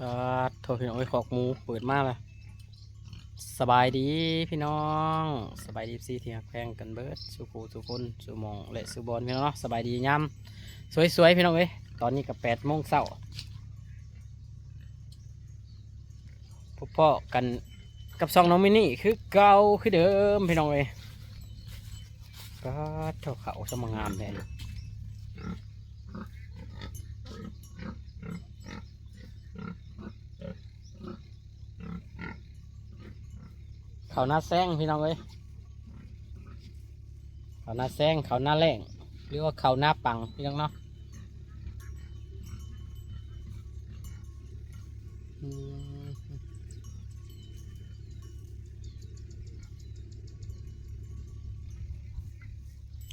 ปาดโทษพี่น้องไอ้ขอกมูเปิดมาแล้วสบายดีพี่น้องสบายดีซีที่หักแพงกันเบิดสุขูสุคนสุมองและสุบอลพี่น้องสบายดีย่ำสวยๆพี่น้องเอ้ยตอนนี้กับแปดโมงเช้าพบพ่อกันกับซองน้องมินี่คือเก่าคือเดิมพี่น้องเอ้ยปาดเท่าเขาสมงามเล เขาหน้าแซงพี่น้องเอ้ยเขาหน้าแซงเขาหน้าแรงหรือว่าเขาหน้าปังพี่น้องเนาะ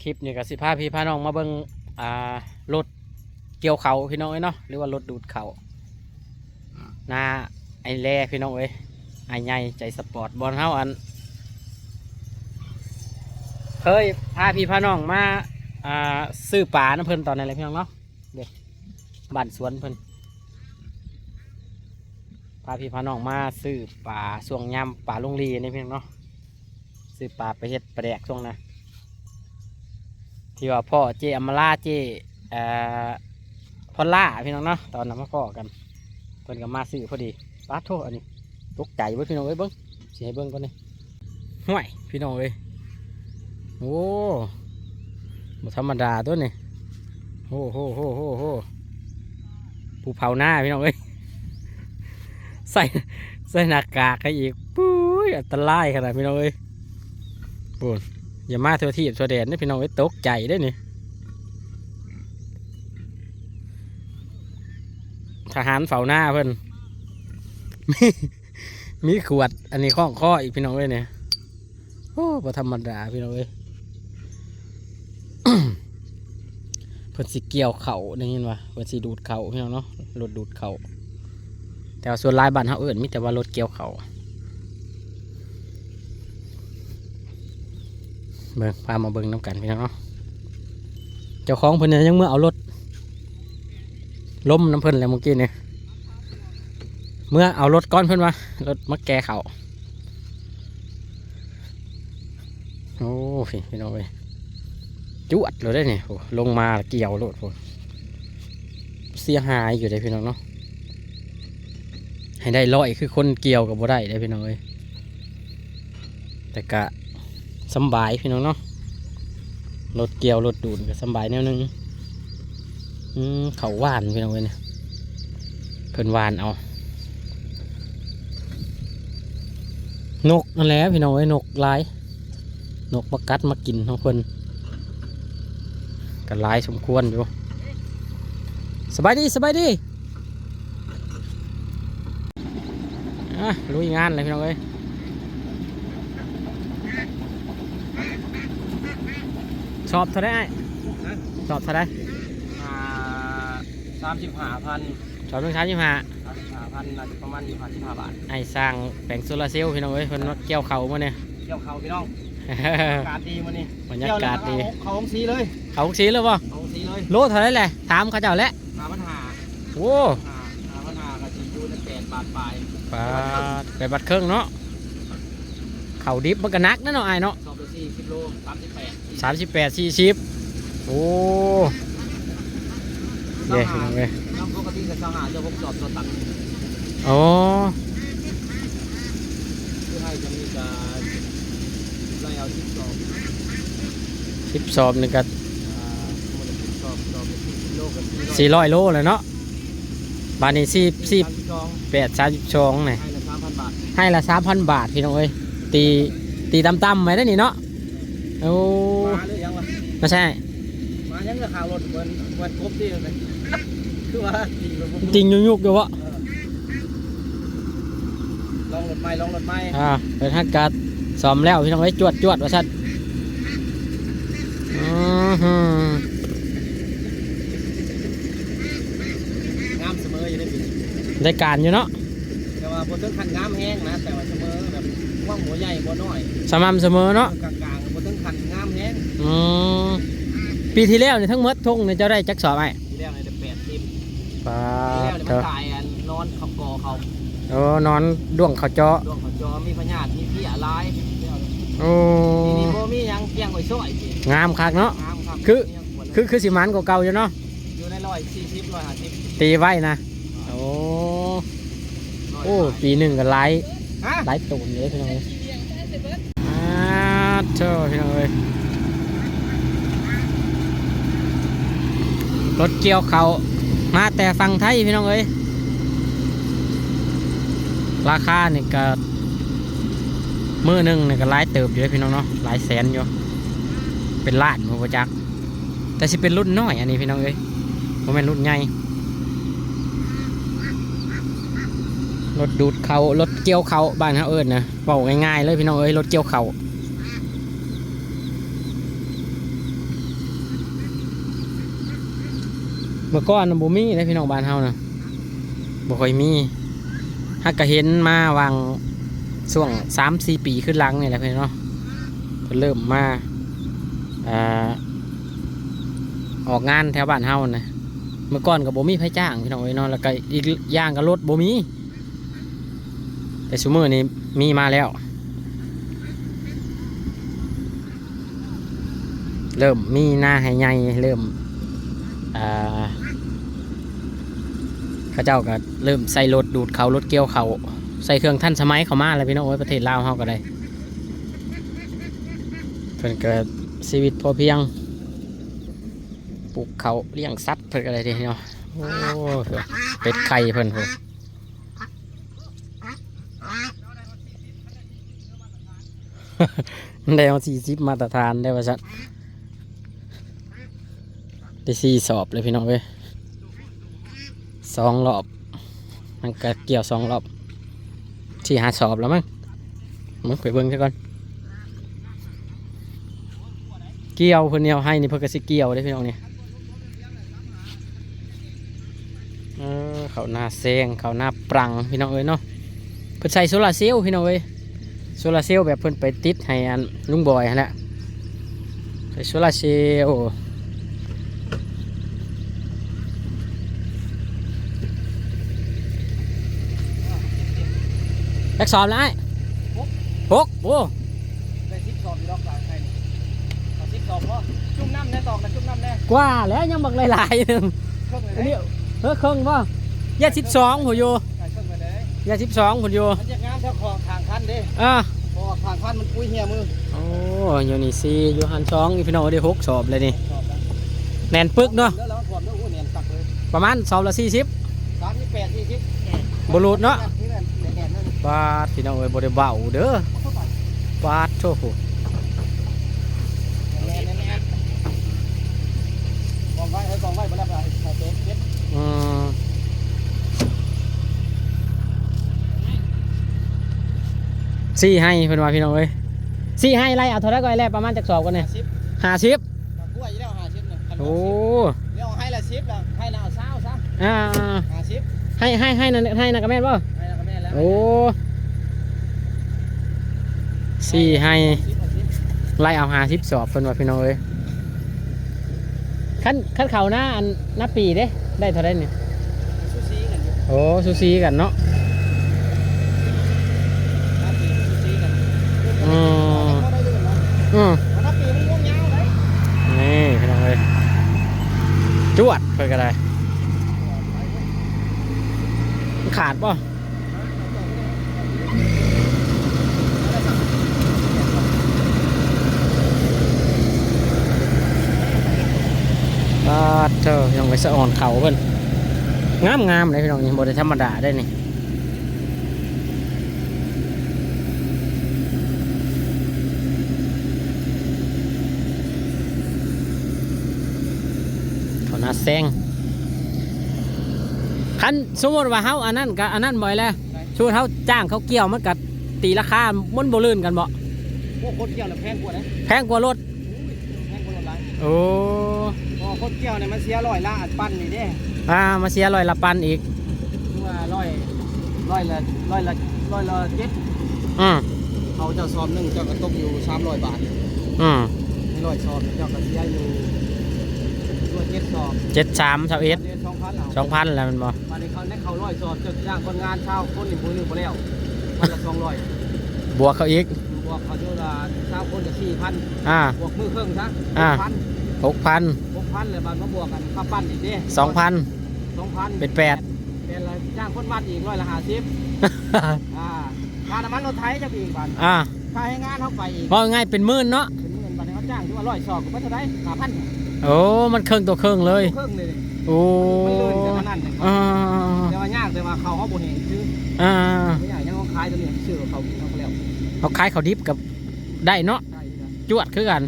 คลิปนี้ก็สิพาพี่พาน้องมาเบิ่งอ่ารถเกี่ยวเขาพี่น้องเอ้ยเนาะหรือว่ารถดูดเขาหน้าไอแล่พี่น้องเอ้ย ไอ้ใหญ่ใจสปอร์ตบอลเฮาอัน เคยพาพี่พาน้องมาอ่าซื้อปลาน้ำเพิ่นตอนนั้นเลยพี่น้องเนาะเด็กบ้านสวนเพิ่นพาพี่พาน้องมาซื้อปลาช่วงยำปลาลุงรีนี่พี่น้องเนาะซื้อปลาไปเฮ็ดปลาแดกช่วงนะที่ว่าพ่อเจอมาล่าเจเอ่อพอลล่าพี่น้องเนาะตอนนั้นมาพ่อกันเพิ่นก็มาซื้อพอดีปลาโทษอันนี้ ตกใจเว้พี่น้องเอ้ยเบิ้งสิให้เบิ้งก่อนนี่ห่วยพี่น้องเอ้ยโอ้บธรรมดาตัวนี่โอ้โหโหโหโหภูเผาหน้าพี่น้องเอ้ยใส่ใส่หน้ากากให้อีกปุ้ยอันตรายขนาดพี่น้องเอ้ยปูนอย่ามาเทวทีบทัวแดนนี่พี่น้องเอ้ยตกใจได้อนี่ทหารเฝ้าหน้าเพิ่อน มีขวด อันนี้ข้องข้ออีกพี่น้องเอ้ยเนี่ยโอ้บ่ธรรมดาพี่น้องเอ้ยเพิ่นสิเกี่ยวเข่าได้ยินว่าเพิ่นสิดูดเข่าพี่น้องเนาะรถดูดเข่าแต่ว่าส่วนลายบ้านเฮาเอิ้นมีแต่ว่ารถเกี่ยวเข่าเบิ่งพามาเบิ่งน้ำกันพี่น้องเนาะเจ้าของเพิ่นเนี่ยยังเมื่อเอารถล้มน้ำเพิ่นแล้วเมื่อกี้เนี่ย เมื่อเอารถก้อนเพื่อนมารถมาแกเขาโอ้พี่พี่น้องเอ้ยจวดเลยได้เนี่ยโหลงมาเกี่ยวรถโหเสียหายอยู่ได้พี่น้องเนาะให้ได้ร้อยคือคนเกี่ยวกับบ่ได้ได้พี่น้องเอ้ยแต่กะสบายพี่น้องเนาะรถเกี่ยวรถดูดก็สบายแนวหนึงอืมเขาหวานพี่น้องเอ้ยเนี่ยเพิ่นหวานเอา นกนั่นแหละพี่น้องไอ้ยนกหลาย นกมากัดมากินของเพิ่นกันหลายสมควรอยู่สบายดีสบายดีอะลุยงานเลยพี่น้องเอ้ยชอบเท่าไหรอ้ายชอบเท่าไหรอ่าสามสิบห้าพันชอบเรื่องช้าชิมหาสามสิบห้า พันน่าจะประมาณยี่สิบห้าบาท ไอ้สร้างแปลงโซลาร์เซลล์พี่น้องเอ้ยเพิ่นมาเกี่ยวเขามาเนี่ยเที่ยวเขาพี่น้องอากาศดีมันนี่บรรยากาศดี เขาองซีเลยเขาสีเลยป่ะเขาองซีเลยโลเท่าไหรแหละถามเขาเจ้าแหละสามปัญหาโอ้หาสามปัญหาก็จะอยู่ในแปดบาทปลายปาดไปบัดเครื่องเนาะเขาดิบมันก็นักนะเนาะไอ้ายเนาะสองไปสี่สิบโลสามสิบแปดสามสิบแปดสี่สิบโอ้เย้พี่น้องเว้ยน้ำปกติกับชาวหาจะพกจอบตัวตัง ค์โอ้ที่ให้จะมีการไล่เอาสิบสองสิบสอบนี่ก็อ่าสมมติสิบสองสองเป็นสี่สิบโลกับสี่ร้อยโลเลยเนาะบาทนี้สี่สิบสามสิบสองแปดสามสิบสองเนี่ยให้ละสามพันบาทให้ละสามพันบาทพี่น้องเอ้ยตีตีต่ำๆไหมได้นี่เนาะโอ้มาหรือยังวะไม่ใช่ มายังจะข่าวรถวันวันครบที่เลยคือว่าจริงแบบ จริงยุกๆอยู่วะ ลองรถไม้ลองรถไม้อ่าเป็นฮักการซ้อมแล้วพี่น้องเอ้ยจวดจวดว่าชัดอือหืองามเสมออยู่ในปีได้การอยู่เนาะแต่ว่าบนต้นคันงามแห้งนะแต่ว่าเสมอแบบว่างหัวใหญ่หัวน้อยสม่ำเสมอเนาะกลางกลางๆบนต้นคันงามแห้งอืมปีที่แล้วเนี่ยทั้งหมดทุ่งเนี่ยเจ้าได้จักสอบไอ้ทีแรกในเดือนแปดสิบปาทีแรกดเนี่ยเถมันอะตายอันน้อยอนเขากอเขา โอ้นอนด้วงเขาเจาะดวงเขาจอมีพญาติมีพี่อะไรโอ้ทีนี้โบมีหยังเกียงไว้ช่วยสิงามคักเนาะ งามครับคือเนี่ยขวดละคือคือสิมันกว่าเก่าอยู่เนาะอยู่ในร้อยสี่สิบร้อยห้าสิบตีไว้นะโอ้โอ้ปีหนึ่งก็ไล่ฮะไล่ตูนเลยพี่น้องเอ้ยอ่าเจ้าพี่น้องเอ้ยรถเกี่ยวเขามาแต่ฟังไทยพี่น้องเอ้ย ราคาเนี่ยก็มือหนึ่งเนี่ยก็หลายเติบอยู่เลยพี่น้องเนาะหลายแสนอยู่เป็นล้านผมประจัก แต่สิเป็นรุ่นน้อยอันนี้พี่น้องเอ้ยผมเป็นรุ่นใหญ่รถดูดเขารถเกี่ยวเขาบ้านเขาเอิญนะเป่าง่ายๆเลยพี่น้องเอ้ยรถเกี่ยวเขาเมื่อก่อนบ่มีเลยพี่น้องบ้านเฮานะบ่ค่อยมี ฮักก็เห็นมาวางช่วงสามสี่ปีขึ้นหลังนี่แหละเพี่องเนาะเพิ่นเริ่มมาอ่าออกงานแถวบ้านเฮานะเมื่อก่อนกับโบมีไผจ้างพี่น้องเอ้ยเนาะแล้วก็อีกอย่างก็รถบ่มีแต่ซุมื้อนี้มีมาแล้ว เริ่มมีหน้าให้ใหญ่เริ่มอ่า ข้าเจ้าก็เริ่มใส่รถดูดเขารถเกี่ยวเขาใส่เครื่องทันสมัยเขามาแล้วพี่น้องเอ้ยประเทศลาวเฮาก็ได้เพิ่นเกิดชีวิตพอเพียงปลูกเขาเลี้ยงสัตว์เพิ่นอะไรทีเนาะโอ้เพิ่นเป็ดไข่เพิ่นพุ่นได้เอาสี่สิบมาตรฐานได้ว่าสัตได้สี่สอบเลยพี่น้องเว้ย สองรอบมันก็เกี่ยวสองรอบที่หาสอบแล้วมั้งมึงไปเบิ่งซะก่อนเกี่ยวเพิ่นเนี่ยให้นี่เพิ่นก็สิเกี่ยวได้พี่น้องเนี่เออเขาหน้าแซงเขาหน้าปรังพี่น้องเอ้ยเนาะเพิ่นใส่โซลาร์เซลล์พี่น้องเอ้ยโซลาร์เซลล์แบบเพิ่นไปติดให้อันลุงบอยหั่นแหละใส่โซลาร์เซลล์ แบกสอบแล้วไอ้หกโอ้ได้สิบสอบอยู่ดอกกลางไทยนี่เอาสิบสอบพอจุ่มน้ำแน่ตอกนะจุ่มน้ำแน่กว่าแล้วยังบักหลายๆหนึงเครื่องเลยอันเด้นี้เฮ้ยเครื่องป่ะยาสิบสองหัวโยใส่เครื่องไปเลยยาสิบสองหัวโยมันจะงามแถวคอทางคันเด้อะเพอทางคันมันปุ้ยเหี่ยมือโอ้อยู่นี่สี่อยู่หันสองอีพี่น้องได้หกสอบเลยนี่สอบนะแน่นปึกเนาะแล้วเราถอดแล้วอู้เนียนตักเลยประมาณสอบละสี่สิบสามสิบแปดสี่สิบบรูดเนาะ นี่แหละแน่นๆนั่นบาทพี่น้องเอ้ยบริเบาเด้อเข้าไปบาทโชคแน่นๆแน่นๆกองไว้เฮ้ยกองไว้บ่ได้ไปใส่เต็มเต็มอืมสี่ให้เพิ่นว่าพี่น้องเอ้ยสี่ให้ไรเอาเท่าไหรก็ไอ้แรกประมาณจากสอบกันเนี่ยสิบห้าสิบกล้วยยี่แล้วห้าสิบเนี่ยคันโอ้เลี้ยวให้ละสิบละให้ละเอาเศร้าซะอ่าห้าสิบให้ให้ให้นั่นให้นักแม่นป่ะให้ละก็แม่แล้ว โอ้สี่ให้สิบเอาสิบไล่เอาหาสิบสอบเพิ่นว่าพี่น้องเอ้ยขั้นขั้นเขาหน้าอันหน้าปีเด้ ได้เท่าไรเนี่ยซูซีกันอยู่โอ้ซูซีกันเนาะห้าปีซูซีกันอืมก็ได้เรื่องเนาะอืมมันห้าปีมันง่วงยาวเลยนี่พี่น้องเอ้ยจวดเพิ่นก็ได้มันขาดป่ะ อ่าเธอยังไปสะอ่อนเขาเพิ่นงามงามเลยพี่น้องนี่บได้ธรรมดาได้นี่เขาหน้าแซงคันสมมติว่าเฮาอันนั้นกับอันนั้นบ่อยแล้วชูเฮาจ้างเขาเกี่ยวมันกับตีราคามันบ่ลื่นกันบ่พวกคนเกี่ยวเนี่ยแพงกว่านะแพงกว่ารถแพงกว่ารถหลายโอ้ พอคนเกี่ยวเนี่ยมันเสียร้อยละอัดปั้นนี่เด้อ่ามาเสียร้อยละปันอีก คือว่าร้อยร้อยละร้อยละร้อยละเจ็ดอืมเขาเจ้าซอมหนึ่งเจ้าก็ตกอยู่สามร้อยบาทอืมในร้อยซอมเจ้าก็เสียอยู่ร้อยเจ็ดซอมเจ็ดสามสามเอ็ดสองพันเอาสองพันแล้วมันบ่มาในเขาในเขาร้อยสอบจะจ้างคนงานเช่าคนหนึ่งคนหนึ่งคนแล้ววันละสองร้อยบวกเขาอีก บวกเขาเท่าละเช่าคนจะสี่พันอ่า บวกมือเครื่องซะอ่าพันหกพัน หกพัน เลยบาทมาบวกกันค่าปั้นอีกเด้สองพัน สองพันเป็นแปด เป็นละจ้างคนมัดอีกร้อยละห้าสิบอ่าค่าน้ำมันรถไถจะอีกบาทอ่าค่าให้งานเขาไปอีกว่าง่ายเป็นหมื่นเนาะเป็นเงินบาทเขาจ้างที่ว่าร้อยสอบก็ไม่เท่าไรห้าพันโอ้มันเครื่องตัวเครื่องเลยเครื่องเลยโอ้มันเลื่อนจากนั้นเลยอ่าแต่ว่ายากแต่ว่าเขาเขาบ่เห็นชื่ออ่าไม่อยากยังเขาขายตัวนี้ชื่อเขาเขาก็แล้วเขาขายเขาวดิบกับได้เนาะใช่ครับจวดคือกัน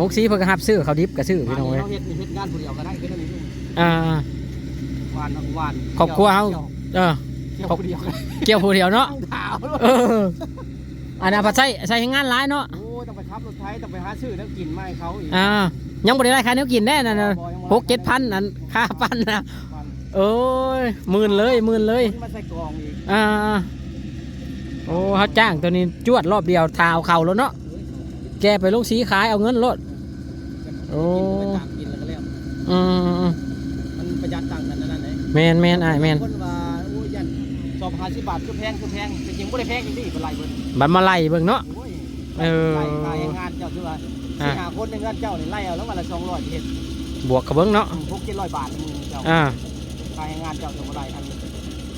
หกสีเพิ่นก็รับซื้อเขาวดิบกับซื้อพี่น้องเว้ยเขาเฮ็ดนี่เฮ็ดงานผู้เดียวก็ได้แค่นั้นเองอ่าวานวานครอบครัวเฮาเออเกี่ยวผู้เดียวกันเกี่ยวผู้เดียวเนาะต้องถามเอออันนั้นผัดใส่ใส่ให้งานหลายเนาะ โอ้ต้องไปขับรถไถต้องไปหาซื้อแล้วกินมาให้เขาอีกอ่า ยังบ่ได้ได้ค่าแนวกินแน่นั่นน่ะหกเจ็ดพันนั่นค่าปั้นนะมันโอ้ยหมื่นเลยหมื่นเลย มันใส่กล่องอีกอ่า โอ้เขาจ้างตัวนี้จวดรอบเดียวทาเอาเข่าแล้วเนาะ แกไปลงสีขายเอาเงินรถโอ้กินไปตามกินแล้วก็แล้วอืมมันประหยัดตังค์กันนั่นแหละแมนแมนอ้ายแมนคนว่าโอ้ยยันสอบหาสิบบาทคือแพงคือแพงจริงๆไม่ได้แพงจริงๆเป็นไรเบิดบันมาไล่เบิ่งเนาะโอ้ยเออไล่ไล่งานเจ้าคือว่าอ่าสี่หาคนในงานเจ้านี่ไล่เอาแล้ววันละสองร้อยเฮ็ดบวกกับเบิ่งเนาะหกเจ็ดร้อยบาทมึงเจ้าอ่าไล่งานเจ้าจะมาไล่อัน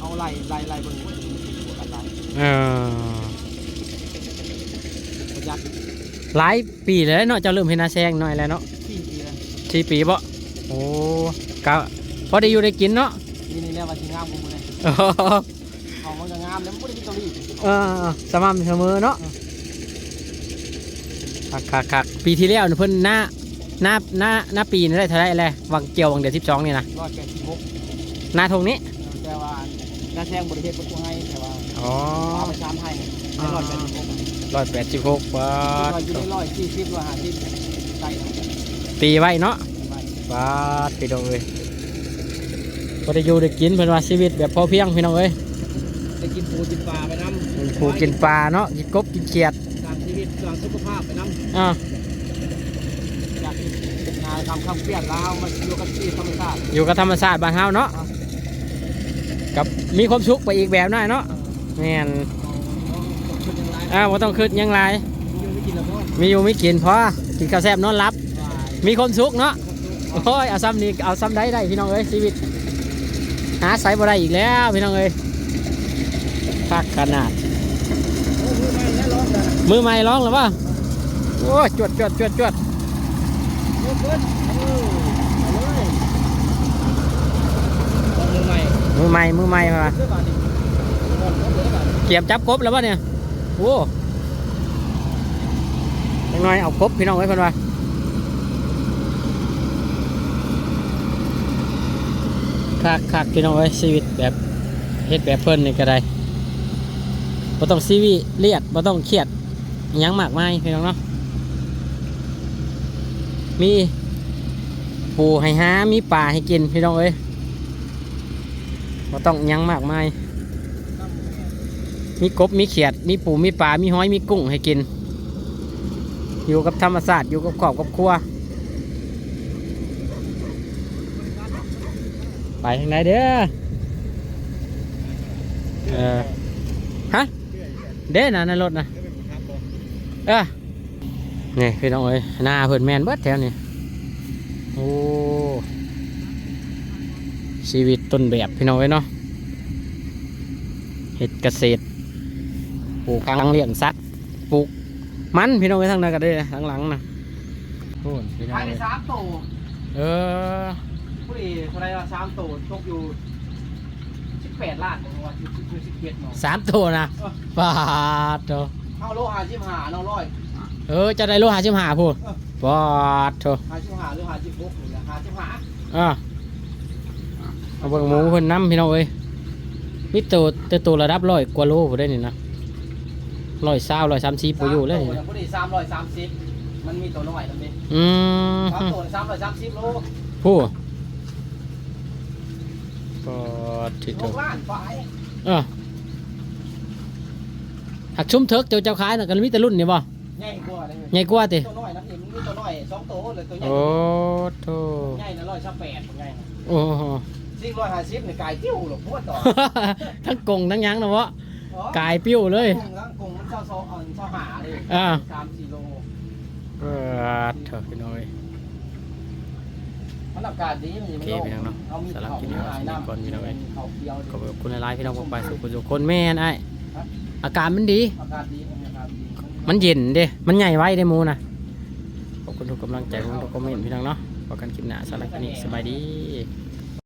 เอาไล่ไล่ไล่เบิ่งบวกกันไล่เออประหยัด หลายปีเลยเนาะเจ้าเริ่มเห็นหนาแซงหน่อยแล้วเนาะสี่ปีแล้วสี่ปีบ่โอ้ก็พอได้อยู่ได้กินเนาะนี่นี่แล้วว่าสิงามกูเลยเออเขามันจะงามแล้วมันบ่ได้มีเกาหลีเออสม่ำเสมอเนาะคักคักคักปีที่แล้วนี่เพิ่นหน้าหน้าหน้าหน้าปีนี่ได้เท่าไหรเลยวังเกี่ยววังเดือนสิบสองนี่นะร้อยแปดสิบหกหน้าทงนี้แต่ว่าหน้าแซงบริเวณประตูให้แต่ว่าอ๋อ เอาไปชามให้ได้ร้อยแปดสิบหก ร้อยแปดสิบหกบาร้อยทอยู่ได้ร้อยสี่สิบร้อยห้าสิบใส่นะตีไว้เนาะไปบาทพี่น้องเอ้ยพอได้อยู่ได้กินเป็นว่าชีวิตแบบพอเพียงพี่น้องเอ้ยไปกินปูกินปลาไปน้ำผูกินปลาเนาะกินกบกินเขียดสร้างชีวิตสร้างสุขภาพไปน้ำอ่าอยากงานทำข้าวเปลี่ยนแล้วมาอยู่กับที่ธรรมชาติอยู่กับธรรมชาติบ้านเฮาเนาะกับมีความสุขไปอีกแบบหน่อยเนาะแม่น เป็นยังไงอ่าบ่ต้องคิดหยังไรอยู่ไม่กินแล้วพ่อมีอยู่ไม่กินพอกินข้าวแซ่บนอนหลับ มีความสุขเนาะโอ้ยเอาซ้ำนี้เอาซ้ำได้ได้พี่น้องเอ้ยชีวิต หาใส่บ่ได้อีกแล้วพี่น้องเอ้ยคักขนาดโอ้มือไม่แน่ร้อนเลยมือใหม่ร้องหรือเปล่าโอ้ยจวดจวดจวดจวดมือเพิ่นเออเอาเลยเอามือใหม่มือใหม่มือใหม่มาเสื้อบาทนี่ก่อนเขาเหลือบาทเกียมจับกบแล้ววะเนี่ย โอ้ยังน้อยเอากบพี่น้องไว้เพิ่นว่าคักคักพี่น้องเอ้ชีวิตแบบเฮ็ดแบบเพิ่นนี่ก็ได้บ่ต้องซีวีเลียดบ่ต้องเครียดยังมากมายพี่น้องเนาะมีปูให้หามีปลาให้กินพี่น้องเอ้ยบ่ต้องยังมากมาย มีกบมีเขียด มีปูมีปลา มีหอยมีกุ้งให้กิน อยู่กับธรรมศาสตร์อยู่กับครอบกับครัว ไปทางไหนเด้อเออฮะ เด้นะในรถนะเออนี่พี่น้องเอ้ยหน้าเพิ่นแมนเบิดแถวนี้โอ้ชีวิตต้นแบบพี่น้องเอ้ยเนาะเฮ็ดเกษตร ปลูกทางเลี้ยงสัตว์ปลูกมันพี่น้องไปทางนั้นก็ได้นะทางหลังนะโอ้ยพี่น้องขายในเอ้ยสามโตเออผู้ดีเท่าไรว่าสามโตตกอยู่สิบแปดล้านผมว่าสิบสิบสิบเจ็ดเนาะสามตัวนะบาทโตเอาโลหาสิบหาน้องร้อยเออจะได้รู้หาชิมหาพูดบาทโตหาสิบหาหรือหาสิบหกหรือหาสิบหาอะเอาเบิ่งหมูเพิ่นน้ำพี่น้องเอ้ยมีตัวแต่ตัวระดับร้อยกว่าโลผมได้นี่นะ ร้อยเศร้าร้อยสามสิบผมอยู่เลยนี่นะผู้ดีสามร้อยสามสิบมันมีตัวน้อยตรงนี้อืมสามตัวสามร้อยสามสิบโลผู้บาทที่หตัวกล้านฝ่ายเออหักชุ่มเถิกเจ้าเจ้าขายน่ะกันมีแต่รุ่นนี่บ่ใหญ่กว่าเลยใหญ่กว่าติตัวน้อยนั่นเองมีตัวน้อยสองตัวเลยตัวใหญ่โอ้โธ่ใหญ่นะร้อยสามแปดใหญ่โอ้โหสซิกร้อยห้าสิบนี่กายติ้วหรอกพวดต่อ ทั้งกงทั้งหยังนะวะกายปิ้วเลยกงแล้วกงมันเช่า โซเอ่อเช่าหาเลยอ่า สามสี่โลเออเถอะพี่น้อยมันอากาศดีมันยังโอไม่เคโล่งพี่น้องเนาะเอามีสำหรับเขาคลิปนี้หายน้ำก่อนพี่น้องเอ้ยเขาเดียวขอบคุณหลายๆพี่น้องผมไปสุขสุขคนแม่นไอ้อากาศมันดี อากาศดีอากาศดีมันเย็นเด้มันใหญ่ไว้ได้หมูนะขอบคุณทุกกำลังใจขอบคุณทุกคอมเมนต์พี่น้องเนาะพบกันคลิปหน้าสำหรับคลิปนี้สบายดีส